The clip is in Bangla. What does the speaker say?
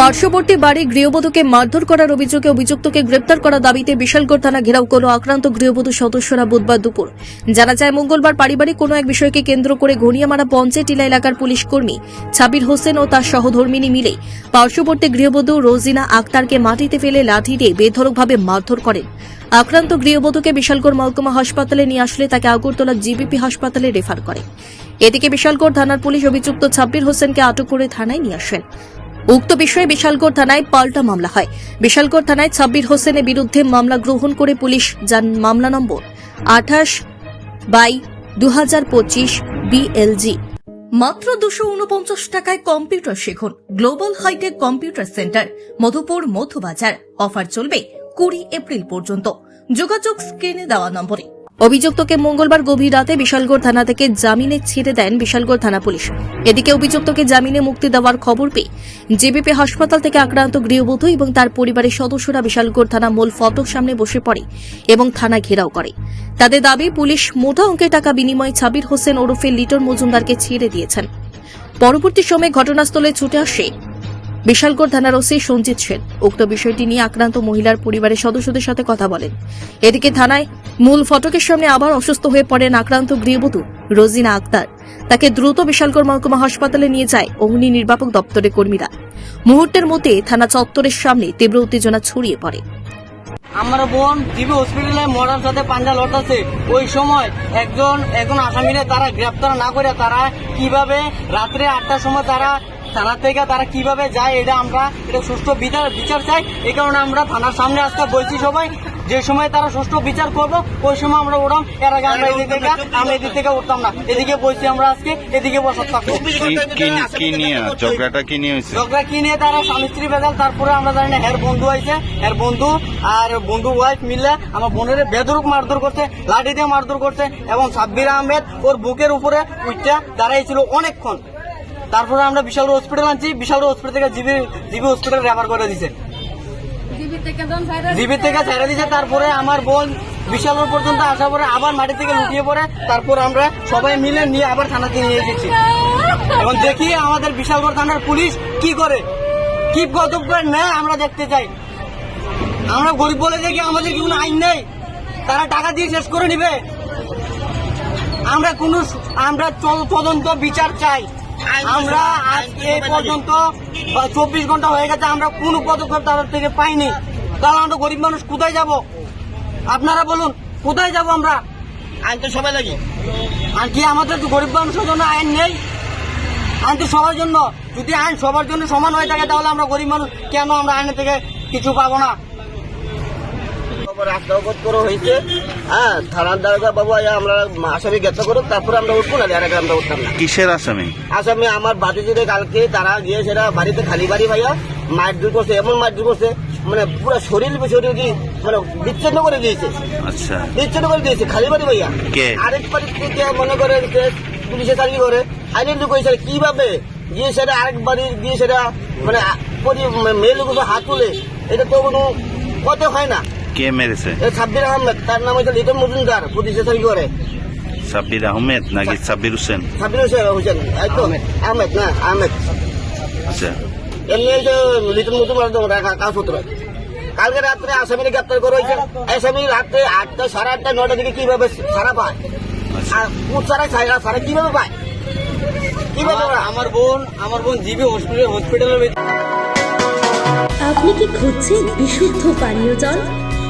পার্শ্ববর্তী বাড়ি গৃহবধূকে মারধর করার অভিযোগে অভিযুক্তকে গ্রেপ্তার করার দাবিতে বিশালগড় থানা ঘেরাও করল আক্রান্ত গৃহবধূ সদস্যরা বুধবার দুপুর। জানা যায়, মঙ্গলবার পারিবারিক কোনো এক বিষয়কে কেন্দ্র করে ঘনিয়ামারা পঞ্চেটিলা এলাকার পুলিশ কর্মী ছাবির হোসেন ও তার সহধর্মিনী মিলে পার্শ্ববর্তী গৃহবধূ রোজিনা আক্তারকে মাটিতে ফেলে লাঠি দিয়ে বেধড়কভাবে মারধর করেন। আক্রান্ত গৃহবধূকে বিশালগড় মহকুমা হাসপাতালে নিয়ে আসলে তাকে আগরতলা জিবিপি হাসপাতালে রেফার করে। এদিকে বিশালগড় থানার পুলিশ অভিযুক্ত ছাব্বির হোসেনকে আটক করে থানায় নিয়ে আসেন। উক্ত বিষয়ে বিশালগড় থানায় পাল্টা মামলা হয়। বিশালগড় থানায় ছাব্বির হোসেনের বিরুদ্ধে মামলা গ্রহণ করে পুলিশ যান মামলা নম্বর আঠাশ বাই দু হাজার পঁচিশ বিএলজি মাত্র দুশো উনপঞ্চাশ টাকায় কম্পিউটার শিখুন। Global hitech computer centre, Madhupur Madhubazar offer চলবে কুড়ি এপ্রিল পর্যন্ত। যোগাযোগ স্ক্রিনে দেওয়া নম্বরে। অভিযুক্তকে মঙ্গলবার গভীর রাতে বিশালগড় থানা থেকে জামিনে ছেড়ে দেন বিশালগড় থানা পুলিশ। এদিকে অভিযুক্তকে জামিনে মুক্তি দেওয়ার খবর পেয়ে জেবিপি হাসপাতাল থেকে আক্রান্ত গৃহবধূ এবং তার পরিবারের সদস্যরা বিশালগড় থানা মূল ফটক সামনে বসে পড়ে এবং থানা ঘেরাও করে। তাদের দাবি, পুলিশ মোটা অঙ্কের টাকা বিনিময়ে ছাবির হোসেন ওরফে লিটন মজুমদারকে ছেড়ে দিয়েছেন। পরবর্তী সময়ে ঘটনাস্থলে ছুটে আসে বিশালগড় থানার ওসি সঞ্জিত সেন উক্ত বিষয়টি নিয়ে আক্রান্ত মহিলার পরিবারের সদস্যদের সাথে কথা বলেন। এদিকে থানায় মূল ফটকের সামনে আবার অসুস্থ হয়ে পড়েন আক্রান্ত গৃহবধূ রোজিনা আক্তার। তাকে দ্রুত বিশালগড় মহকুমা হাসপাতালে নিয়ে যায় অগ্নি নির্বাপক দপ্তরের কর্মীরা। মুহূর্তের মধ্যে থানা চত্বরের সামনে তীব্র উত্তেজনা ছড়িয়ে পড়ে। আমার বোন জিবি হসপিটালে মরার সাথে পাঞ্জা লড়তেছে। ওই সময় একজন একজন আসামিরে তারা গ্রেপ্তার না করে তারা কীভাবে রাত্রে আটটার সময় তারা থানা থেকে তারা কীভাবে যায় এটা আমরা এটা সুষ্ঠু বিচার বিচার চাই। এই কারণে আমরা থানার সামনে আজকে বলছি সবাই যে সময় তারা সুষ্ঠু বিচার করব ওই সময় আমরা উঠাম এর আগে আমরা এদিক থেকে আমরা এদিক থেকে উঠতাম না। এদিকে বলছি আমরা আজকে এদিকে বসার থাকব। কি- নিয়ে ঝগড়াটা কি নিয়ে হয়েছে? ঝগড়া কি নিয়ে? তারা স্বামী স্ত্রী বেজাল তারপরে আমরা জানি না হের বন্ধু আইছে হের বন্ধু আর বন্ধু ওয়াইফ মিলে আমার বোনের বেদরুক মারধর করছে লাঠি দিয়ে মারধর করছে এবং সাব্বির আহমেদ ওর বুকের উপরে উইটটা দাঁড়াইছিল অনেকক্ষণ। তারপরে আমরা বিশাল হসপিটাল আনছি। বিশাল হসপিটাল থেকে জিবি জিবি হসপিটাল রেফার করে দিছে। জিবি থেকে ছেড়ে দিছে। তারপরে আমার বোন বিশাল পর্যন্ত আসার পরে আবার মাটি থেকে লুটিয়ে পড়ে। তারপর আমরা সবাই মিলে নিয়ে আবার থানাতে নিয়ে এসেছি। এবং দেখি আমাদের বিশালগড় থানার পুলিশ কি করে? কি পদক্ষেপ নেয় আমরা দেখতে চাই। আমরা গরিব বলে দেখি আমাদের কি কোনো আইন নেই? তারা টাকা দিয়ে শেষ করে নিবে। আমরা কোন আমরা তদন্ত বিচার চাই। আমরা আজ এই পর্যন্ত চব্বিশ ঘণ্টা হয়ে গেছে আমরা কোনো পদক্ষেপ তাদের থেকে পাইনি। তাহলে আমরা গরিব মানুষ কোথায় যাব? আপনারা বলুন কোথায় যাব আমরা? আইন তো সবাই লাগে। আর কি আমাদের তো গরিব মানুষের জন্য আইন নেই? আইন তো সবার জন্য। যদি আইন সবার জন্য সমান হয়ে থাকে তাহলে আমরা গরিব মানুষ কেন আমরা আইনের থেকে কিছু পাবো না? করা হয়েছে। হ্যাঁ থানার দারোগা বাবু আয়া আমরা আসামি গ্রেপ্তার করুক তারপরে আমরা উঠবো না আমরা উঠতাম না। কিসের আসামি? আসামি আমার বাতিজিরে কালকে তারা গিয়ে সেটা বাড়িতে খালি বাড়ি ভাইয়া করছে এমন করছে মানে পুরো শরীর শরীর কি মানে বিচ্ছিন্ন করে দিয়েছে। আচ্ছা। বিচ্ছিন্ন করে দিয়েছে খালি বাড়ি ভাইয়া? আরেক বাড়ি থেকে মনে করে যে পুলিশে চাকরি করে লোক হয়েছে কীভাবে? গিয়ে সেটা আরেক বাড়ি গিয়ে সেটা মানে মেয়ে লোক হাত তুলে এটা তো কোনো কথা হয় না। কে মেরেছে? এ সাব্বির আহমেদ তার নাম হচ্ছে লিটন মজুমদার পুলিশে চাকরি করে। সাব্বির আহমেদ নাকি সাব্বির হোসেন? সাব্বির হোসেন হোসেন। আহমেদ। না আহমেদ। আচ্ছা। এমনি এই যে লিটন মজুমদার তো কা- কাগজপত্র কালকে রাত্রে আসামিকে গ্রেপ্তার করা হয়েছে। আসামি রাত্রে আটটা সাড়ে আটটা নটা দিকে কীভাবে সারা পায়? আর সারা সারা সারা কীভাবে পায়? কীভাবে আমার- পায়? আমার বোন আমার বোন জিবি হসপিটাল হসপিটালের আপনি কি খুঁজছেন বিশুদ্ধ পানীয় জল?